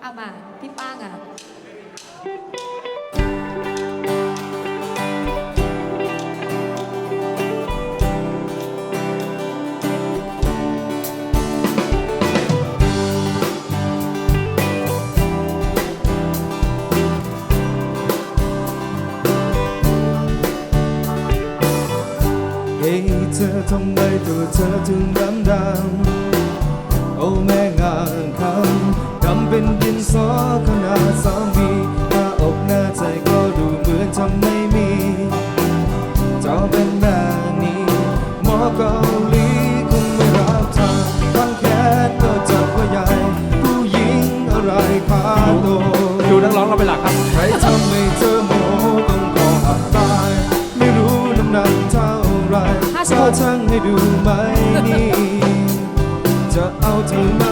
เอามา พี่ป้างอะเฮ้เธอทำไมตัวเธอถึงดำดำโอ้แม่งานคำำเป็นดินสอขนาดสองบีหน้าอกหน้าใจก็ดูเหมือนจะไม่มี เจ้าเป็นแบบนี้หมอเกาหลีคงไม่รับทางบางแค่ก็จับว่าใหญ่ผู้หญิงอะไรขาโตดูนักร้องเราเป็นหลักครับ ใครทำให้เธอโมโหต้องขออับตาย ไม่รู้น้ำหนักเท่าไรห้าสิบก็หกช่างให้ดูไหมนี่จะเอาเธอมา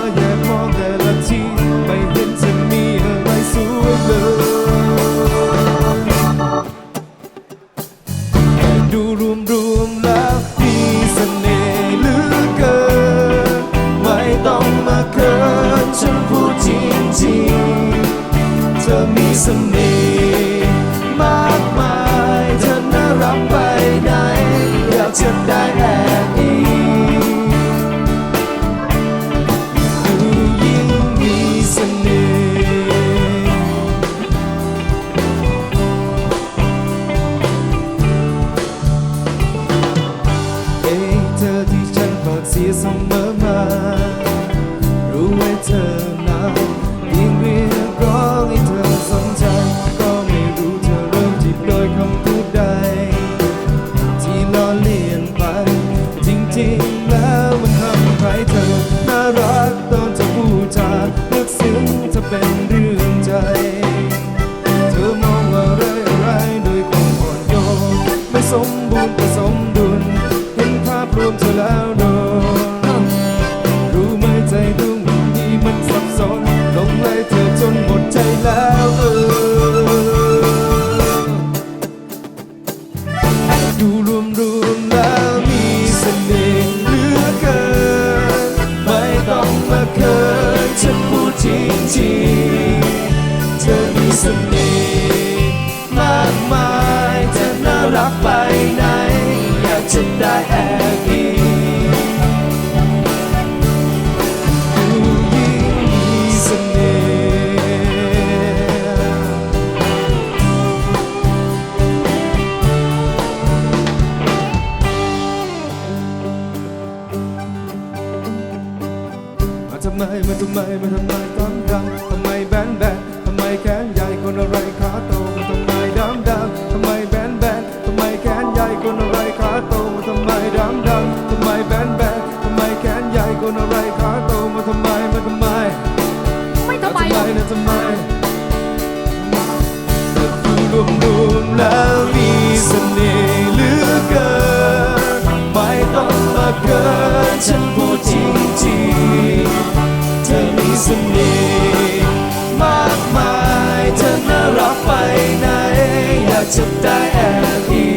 ธอมีเสน่ห์มากมายเธอน่ารักไปไหนอยากจะได้แอบอิงดูยิ่งมีเสน่ห์เอ้เธอที่ฉันฝากเสียเสมอ สมบูรณ์ ทำไมมาทำไมมาทำไมต้องดังทำไมแบนแบนทำไมแขนใหญ่คนอะไรขาโตมาทำไมดำดำทำไมแบนแบนทำไมแขนใหญ่คนอะไรขาโตมาทำไมดำดำทำไมแบนแบนทำไมแขนใหญ่คนอะไรขาโตมาทำไมมาทำไมไม่ทำไมทำหรไมอกนะทำไมแต่ดูรวมรวมๆแล้วมีเสน่ห์เหลือเกินไม่ต้องมาเกินฉันพูดจริงๆเธอมี เสน่ห์มากมายเธอน่ารักไปไหนอยากจะได้แอบอี